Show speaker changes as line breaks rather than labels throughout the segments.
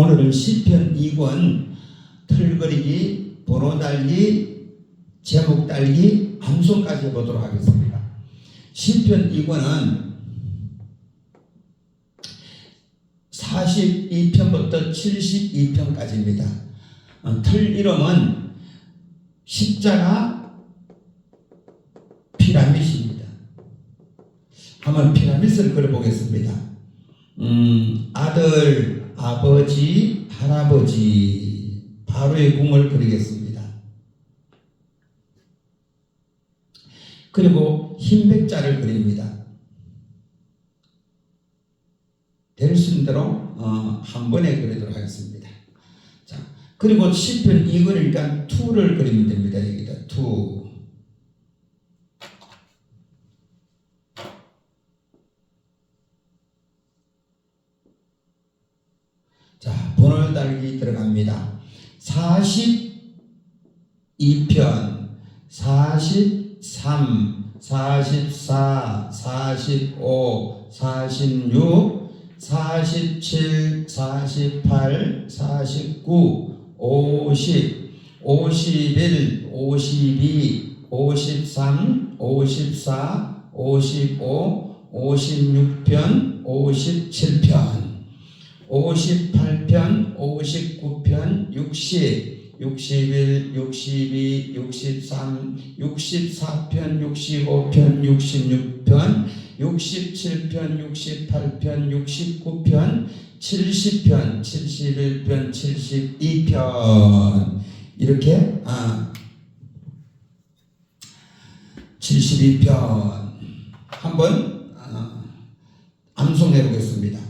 오늘은 시편 2권 털거리기, 번호 달기, 제목 달기, 암송까지 해보도록 하겠습니다. 시편 2권은 42편부터 72편까지입니다. 어, 틀 이름은 십자가 피라밋입니다. 한번 피라밋을 그려보겠습니다. 음, 아들, 아버지, 할아버지, 바로의 궁을 그리겠습니다. 그리고 흰백자를 그립니다. 될 수 있는 대로 어, 한 번에 그리도록 하겠습니다. 자, 그리고 10편 이거니까 2를 그리면 됩니다. 여기다 2. 자, 번호 달기 들어갑니다. 42편, 43, 44, 45, 46, 47, 48, 49, 50, 51, 52, 53, 54, 55, 56편, 57편. 58편, 59편, 60, 61, 62, 63, 64편, 65편, 66편, 67편, 68편, 69편, 70편, 71편, 72편 이렇게 아 72편 한번 아, 암송해 보겠습니다.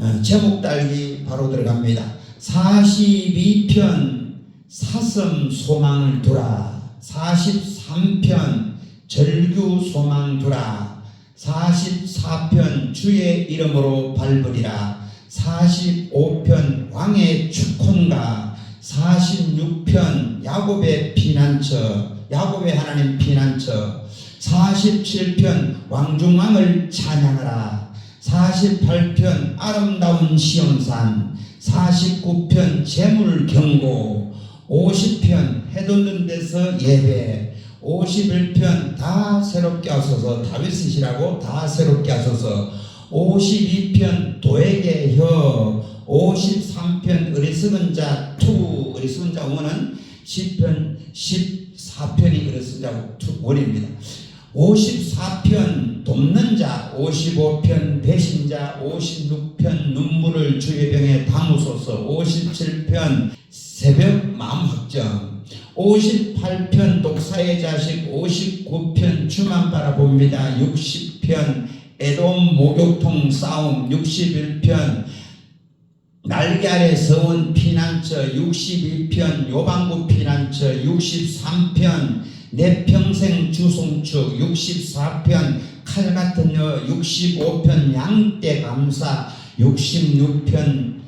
어, 제목 달기 바로 들어갑니다. 42편 사슴 소망을 두라. 43편 절규 소망 두라. 44편 주의 이름으로 밟으리라. 45편 왕의 축혼가. 46편 야곱의 피난처. 야곱의 하나님 피난처. 47편 왕중왕을 찬양하라. 48편 아름다운 시온산 49편 재물 경고 50편 해돋는 데서 예배 51편 다 새롭게 하소서 다윗이시라고 다 새롭게 하소서 52편 도에게 혀 53편 어리석은 자 투, 어리석은 자 원은 10편 14편이 어리석은 자 투, 원입니다. 54편 돕는 자, 55편 배신자, 56편 눈물을 주의 병에 담으소서, 57편 새벽 마음 확정, 58편 독사의 자식, 59편 주만 바라봅니다, 60편 애돔 목욕통 싸움, 61편 날개 아래 서원 피난처 62편 요방구 피난처 63편 내 평생 주송축 64편 칼 같은 여 65편 양떼 감사 66편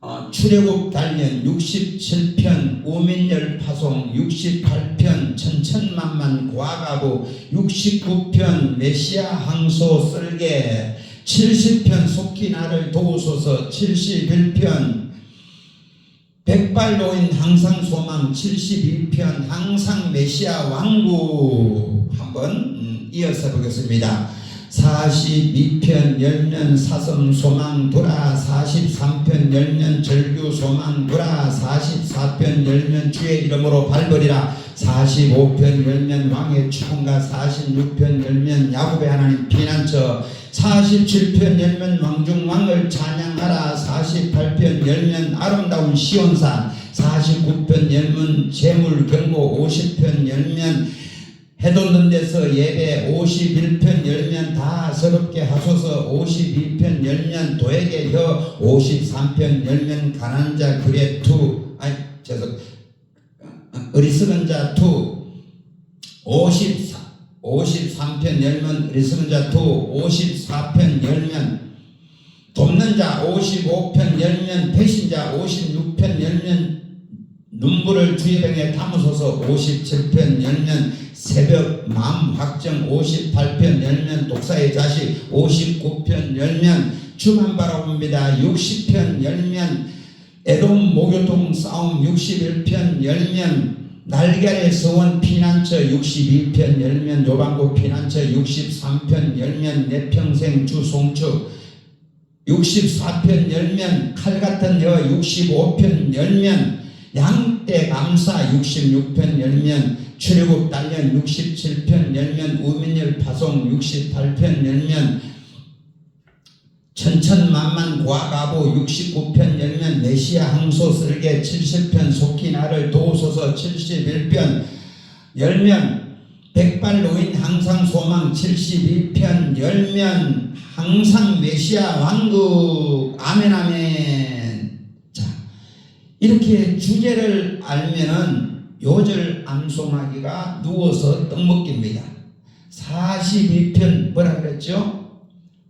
어, 출애굽 단련 67편 우민열 파송 68편 천천만만 고아가부 69편 메시아 항소 쓸개 70편 속히 나를 도우소서 71편 백발노인 항상 소망 72편 항상 메시아 왕구 한번 음, 이어서 보겠습니다. 42편 열년 사성 소망 두라 43편 열년 절규 소망 두라 44편 열년 주의 이름으로 밟으리라. 45편 열면 왕의 축원가 46편 열면 야곱의 하나님 피난처 47편 열면 왕중왕을 찬양하라. 48편 열면 아름다운 시온산 49편 열면 재물 경고. 50편 열면 해돋는 데서 예배. 51편 열면 다 서럽게 하소서. 52편 열면 도에게 혀. 53편 열면 가난한 자 그래 투 아니 죄송 어리석은 자투 54 53편 열면 어리석은 자투 54편 열면 돕는 자 55편 열면 배신 자 56편 열면 눈물을 주의 병에 담으소서 57편 열면 새벽 마음 확정 58편 열면 독사의 자식 59편 열면 주만 바라봅니다. 60편 열면 에돔 모교통 싸움 61편 열면 날개의 서원 피난처 62편 열면 요방구 피난처 63편 열면 내 평생 주송축 64편 열면 칼 같은 여 65편 열면 양떼 감사 66편 열면 출애굽 단련 67편 열면 우민열 파송 68편 열면 천천만만 고아가보 69편 열면 메시아 항소 쓸개 70편 속히 나를 도우소서 71편 열면 백발 노인 항상 소망 72편 열면 항상 메시아 왕국. 아멘 아멘. 자 이렇게 주제를 알면은 요절 암송하기가 누워서 떡 먹기입니다. 42편 뭐라 그랬죠?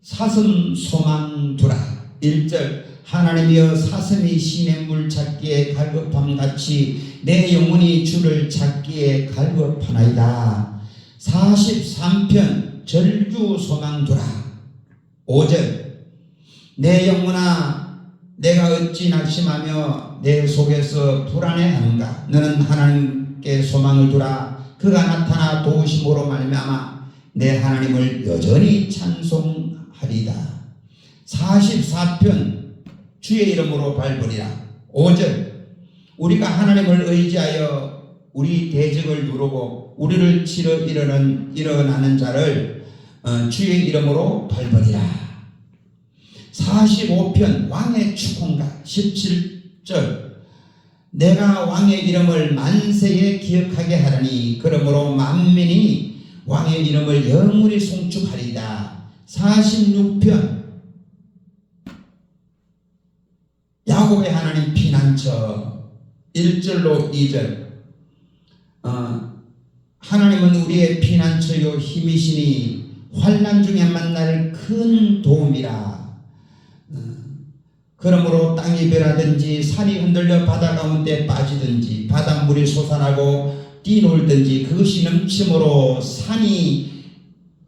사슴 소망 두라. 1절 하나님이여 사슴이 신의 물 찾기에 갈급함 같이 내 영혼이 주를 찾기에 갈급하나이다. 43편 절주 소망 두라. 5절 내 영혼아 내가 어찌 낙심하며 내 속에서 불안해하는가? 너는 하나님께 소망을 두라. 그가 나타나 도우심으로 말미암아 내 하나님을 여전히 찬송 하리다 44편 주의 이름으로 밟으리라. 5절 우리가 하나님을 의지하여 우리 대적을 누르고 우리를 치러 일어나는, 일어나는 자를 어, 주의 이름으로 밟으리라. 45편 왕의 축원가 17절 내가 왕의 이름을 만세에 기억하게 하리니. 그러므로 만민이 왕의 이름을 영원히 송축하리다 46편. 야곱의 하나님 피난처. 1절로 2절. 어, 하나님은 우리의 피난처요 힘이시니 환난 중에 만날 큰 도움이라. 어, 그러므로 땅이 변하든지 산이 흔들려 바다 가운데 빠지든지 바닷물이 솟아나고 뛰놀든지 그것이 넘침으로 산이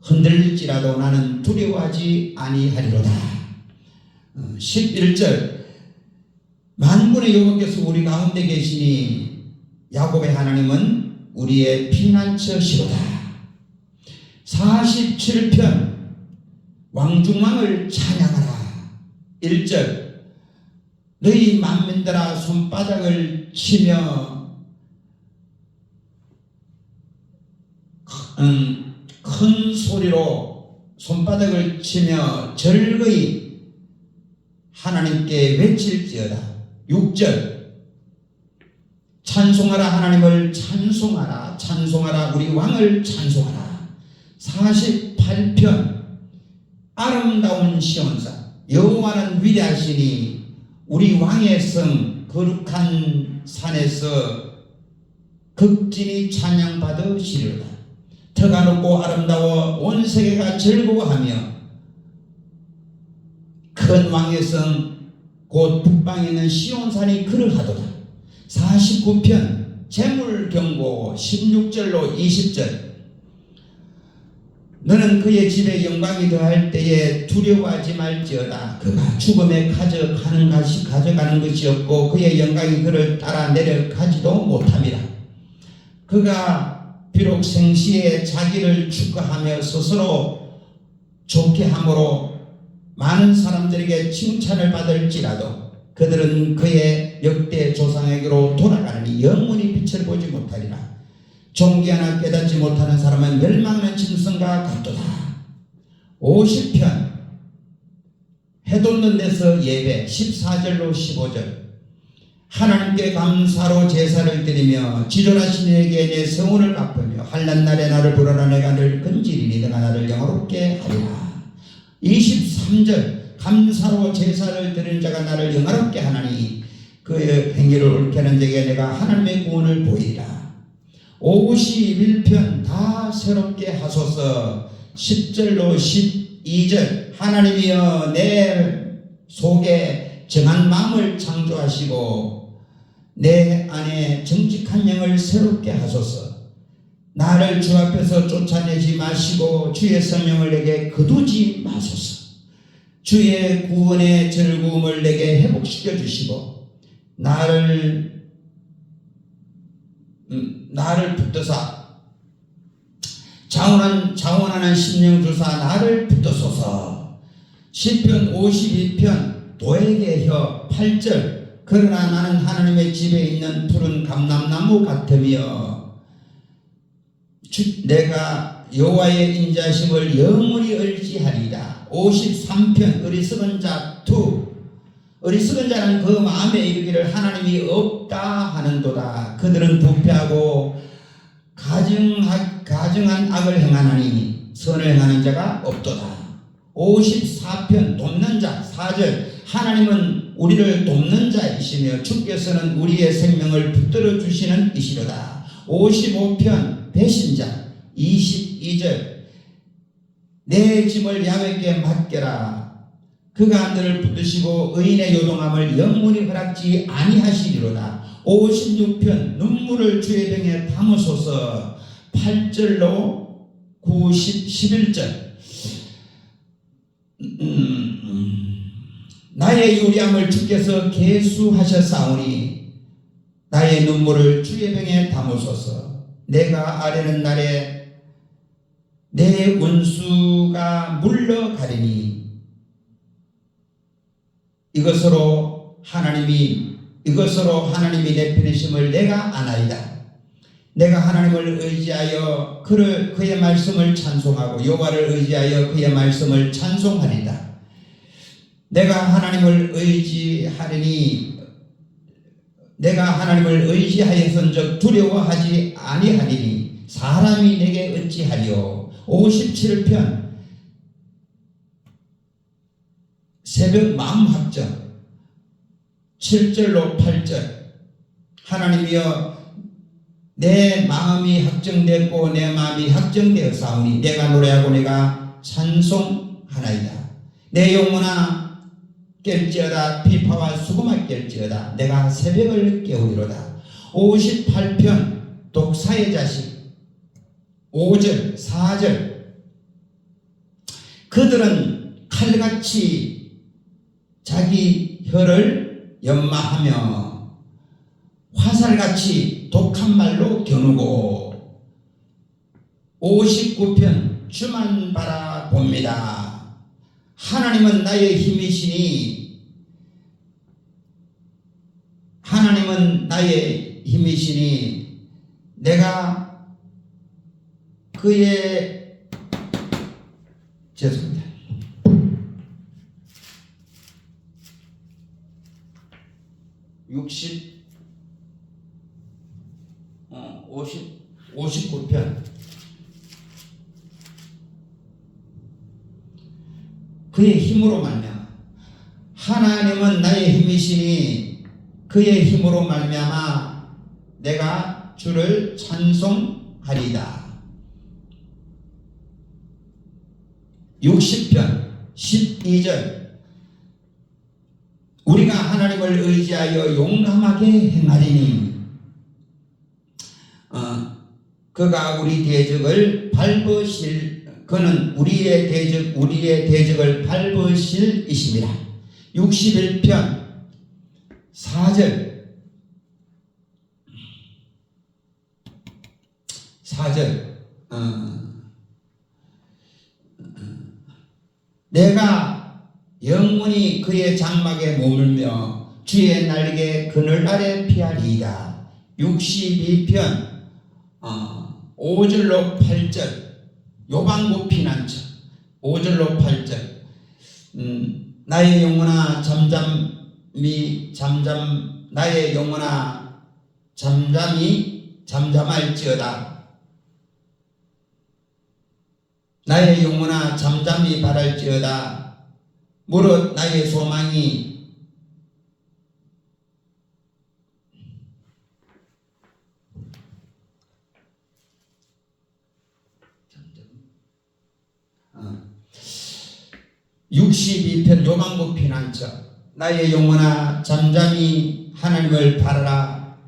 흔들릴지라도 나는 두려워하지 아니하리로다. 어, 11절 만군의 여호와께서 우리 가운데 계시니 야곱의 하나님은 우리의 피난처시로다. 47편 왕중왕을 찬양하라. 1절 너희 만민들아 손바닥을 치며 큰, 큰 소리로 손바닥을 치며 절거이 하나님께 외칠지어다. 6절. 찬송하라 하나님을 찬송하라 찬송하라 우리 왕을 찬송하라. 48편. 아름다운 시온사. 여호와는 위대하시니 우리 왕의 성 거룩한 산에서 극진히 찬양받으시리로다 터가 높고 아름다워 온 세계가 즐거워하며 큰 왕의 성곧 북방에 있는 시온산이 그러하도다. 49편 재물경고 16절로 20절. 너는 그의 집에 영광이 더할 때에 두려워하지 말지어다. 그가 죽음에 가져가는 것이 가져가는 것이 없고 그의 영광이 그를 따라 내려가지도 못함이라. 그가 비록 생시에 자기를 축하하며 스스로 좋게 함으로 많은 사람들에게 칭찬을 받을지라도 그들은 그의 역대 조상에게로 돌아가느니 영원히 빛을 보지 못하리라. 종기 하나 깨닫지 못하는 사람은 멸망하는 짐승과 같도다. 50편 해돋는 데서 예배 14절로 15절 하나님께 감사로 제사를 드리며 지존하신 이에게 내 성원을 갚으며 한란 날에 나를 불어라. 내가 늘 건지리니 내가 나를 영화롭게 하리라. 23절 감사로 제사를 드리는 자가 나를 영화롭게 하나니 그의 행위를 옳게 하는 자에게 내가 하나님의 구원을 보이리라. 51편 다 새롭게 하소서. 10절로 12절 하나님이여 내 속에 정한 마음을 창조하시고 내 안에 정직한 영을 새롭게 하소서. 나를 주 앞에서 쫓아내지 마시고 주의 성령을 내게 거두지 마소서. 주의 구원의 즐거움을 내게 회복시켜 주시고 나를 음, 나를 붙드사 자원한 자원하는 심령 주사 나를 붙드소서. 시편 52편 도에게 혀 8절 그러나 나는 하나님의 집에 있는 푸른 감람나무 같으며 주, 내가 여호와의 인자심을 영원히 의지하리라. 53편 어리석은 자2 어리석은 자는 그 마음에 이르기를 하나님이 없다 하는도다. 그들은 부패하고 가증하, 가증한 악을 행하나니 선을 행하는 자가 없도다. 54편 돕는 자 4절. 하나님은 우리를 돕는 자이시며 주께서는 우리의 생명을 붙들어 주시는 이시로다. 55편 배신자 22절. 내 짐을 야외께 맡겨라. 그가 너를 붙드시고 의인의 요동함을 영원히 허락지 아니하시리로다. 56편 눈물을 주의 병에 담으소서. 8절로 9, 10, 11절. 음, 나의 요량을 주께서 계수하셨사오니 나의 눈물을 주의 병에 담으소서 내가 아뢰는 날에 내 원수가 물러가리니 이것으로 하나님이 이것으로 하나님이 내 편이심을 내가 아나이다. 내가 하나님을 의지하여 그를 그의 말씀을 찬송하고 여호와를 의지하여 그의 말씀을 찬송하리다. 내가 하나님을 의지하리니 내가 하나님을 의지하여선적 두려워하지 아니하리니 사람이 내게 어찌하리요? 57편. 새벽 마음 확정. 7절로 8절. 하나님이여 내 마음이 확정됐고 내 마음이 확정되었사오니 내가 노래하고 내가 찬송하나이다. 내 영혼아 깰지어다 비파와 수고만 깰지어다 내가 새벽을 깨우리로다 58편 독사의 자식 5절 4절 그들은 칼같이 자기 혀를 연마하며 화살같이 독한 말로 겨누고 59편 주만 바라봅니다. 하나님은 나의 힘이시니 하나님은 나의 힘이시니 내가 그의 죄송합니다. 육십 어, 오십 오십구 편 그의 힘으로 말미암아 하나님은 나의 힘이시니 그의 힘으로 말미암아 내가 주를 찬송하리다. 60편 12절 우리가 하나님을 의지하여 용감하게 행하리니 어, 그가 우리 대적을 밟으실 그는 우리의 대적 우리의 대적을 밟으실 이심이라 61편 4절. 4절. 어, 내가 영원히 그의 장막에 머물며 주의 날개 그늘 아래 피하리이다. 62편. 어, 5절로 8절. 요방구 피난처. 5절로 8절. 음, 나의 영혼아 잠잠 히 잠잠 나의 영혼아 잠잠히 잠잠할지어다. 나의 영혼아 잠잠히 바랄지어다. 무릇 나의 소망이 어. 62편 요망국 피난처 나의 영혼아 잠잠히 하나님을 바라라.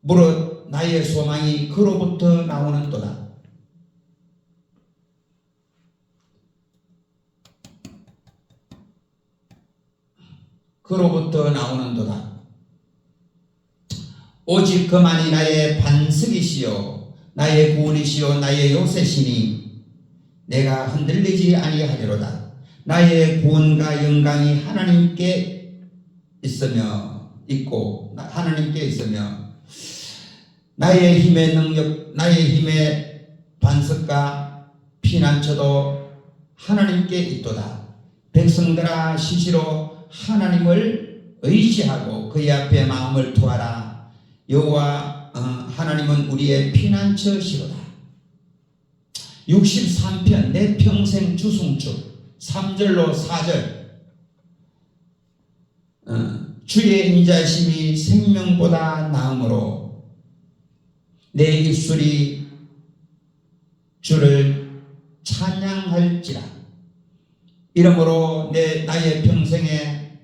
무릇 나의 소망이 그로부터 나오는 도다. 그로부터 나오는 도다. 오직 그만이 나의 반석이시요 나의 구원이시요 나의 요새시니 내가 흔들리지 아니하리로다. 나의 구원과 영광이 하나님께 있으며 있고 나- 하나님께 있으며 나의 힘의 능력, 나의 힘의 반석과 피난처도 하나님께 있도다. 백성들아 시시로 하나님을 의지하고 그의 앞에 마음을 토하라. 여호와 어, 하나님은 우리의 피난처시로다. 63편 내 평생 주승축 3절로 4절. 어, 주의 인자심이 생명보다 나음으로 내 입술이 주를 찬양할지라. 이러므로 내 나의 평생에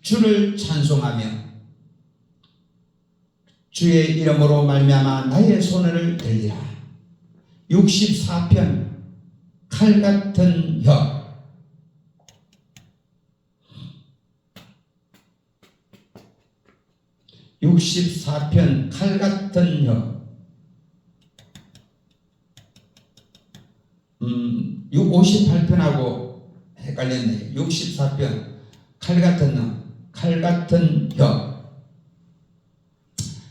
주를 찬송하며 주의 이름으로 말미암아 나의 손을 들리라. 64편 칼 같은 혀 64편 칼 같은 혀 음, 58편하고 헷갈렸네. 64편 칼 같은 혀, 칼 같은 혀.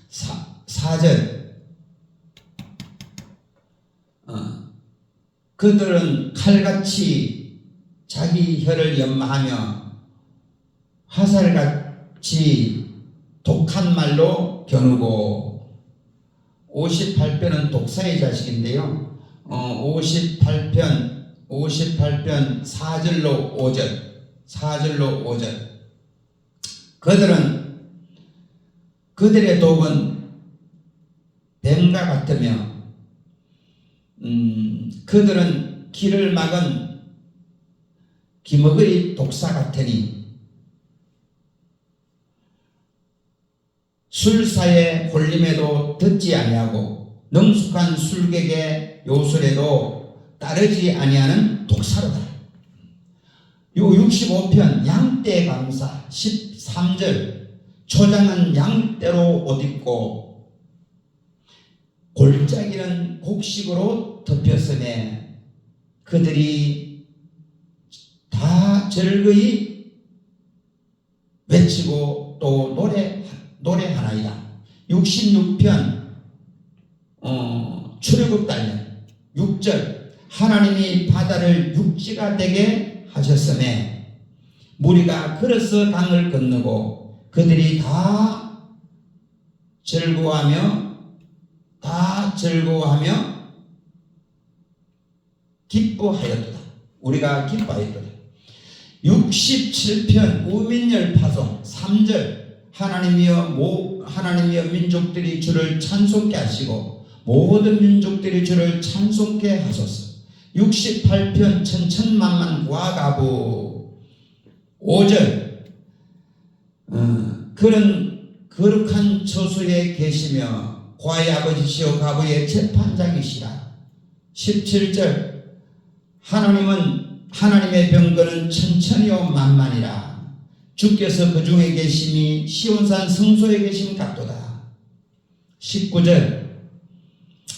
사, 4절. 어, 그들은 칼같이 자기 혀를 연마하며 화살같이 독한 말로 겨누고 58편은 독사의 자식인데요. 어, 58편 58편 4절로 5절 4절로 5절 그들은 그들의 독은 뱀과 같으며 음, 그들은 길을 막은 기먹의 독사 같으니 술사의 홀림에도 듣지 아니하고 능숙한 술객의 요술에도 따르지 아니하는 독사로다. 요 65편 양떼 감사 13절 초장은 양떼로 옷 입고 골짜기는 곡식으로 덮였으며 그들이 다 즐거이 외치고 또 노래 노래하나이다. 66편 어, 출애굽 단련 6절 하나님이 바다를 육지가 되게 하셨음에 무리가 걸어서 강을 건너고 그들이 다 즐거워하며 다 즐거워하며 기뻐하였도다. 우리가 기뻐하였도다. 67편 우민열 파송 3절 하나님이여 모 하나님이여 민족들이 주를 찬송케 하시고 모든 민족들이 주를 찬송케 하소서. 68편 천천만만 구하가부 5절. 어, 그런 거룩한 처소에 계시며 과의 아버지시오 가부의 재판장이시라. 17절. 하나님은 하나님의 병거는 천천히요 만만이라 주께서 그 중에 계심이 시온산 성소에 계심 같도다. 19절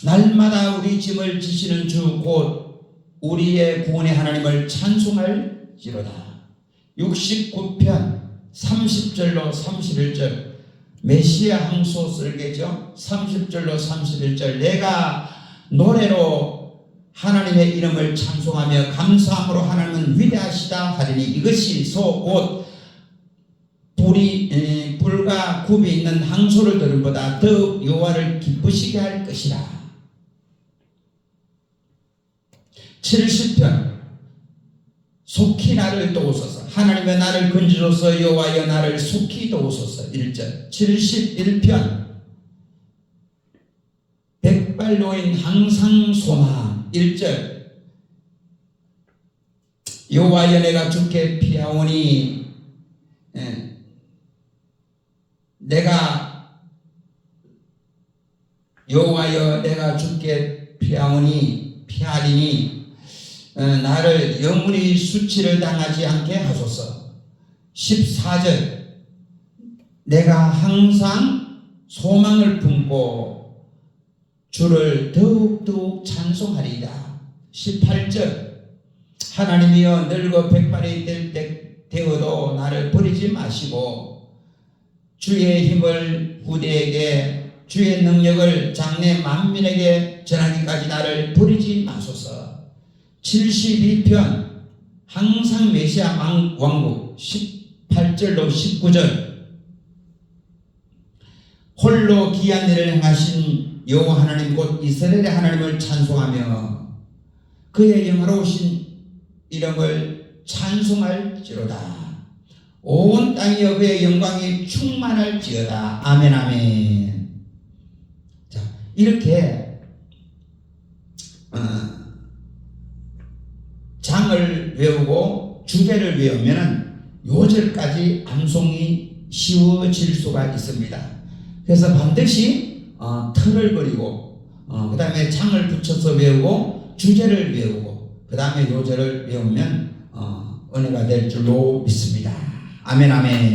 날마다 우리 짐을 지시는 주 곧 우리의 구원의 하나님을 찬송할지로다. 69편 30절로 31절 메시아 항소 설계죠 30절로 31절 내가 노래로 하나님의 이름을 찬송하며 감사함으로 하나님은 위대하시다 하리니 이것이 소곧 불이 에, 불과 굽이 있는 항소를 들음보다 더 여호와를 기쁘시게 할 것이라. 70편. 속히 나를 도우소서. 하나님의 나를 건지소서 여호와여 나를 속히 도우소서. 1절. 71편. 백발노인 항상 소망. 1절. 여호와여 내가 주께 피하오니 예, 내가 여호와여 내가 주께 피하오니 피하리니 어, 나를 영원히 수치를 당하지 않게 하소서. 14절 내가 항상 소망을 품고 주를 더욱더욱 찬송하리이다. 18절 하나님이여 늙어 백발이 될 때 되어도 나를 버리지 마시고 주의 힘을 후대에게 주의 능력을 장래 만민에게 전하기까지 나를 버리지 마소서 72편 항상 메시아 왕- 왕국 18절로 19절 홀로 귀한 일을 행하신 여호와 하나님 곧 이스라엘의 하나님을 찬송하며 그의 영화로우신 이름을 찬송할지로다. 온 땅이여 그의 영광이 충만할지어다. 아멘 아멘. 자 이렇게 어, 장을 외우고 주제를 외우면은 요절까지 암송이 쉬워질 수가 있습니다. 그래서 반드시 어, 틀을 그리고 어, 그 다음에 장을 붙여서 외우고 주제를 외우고 그 다음에 요절을 외우면 어, 은혜가 될 줄로 믿습니다. አሜን አሜን።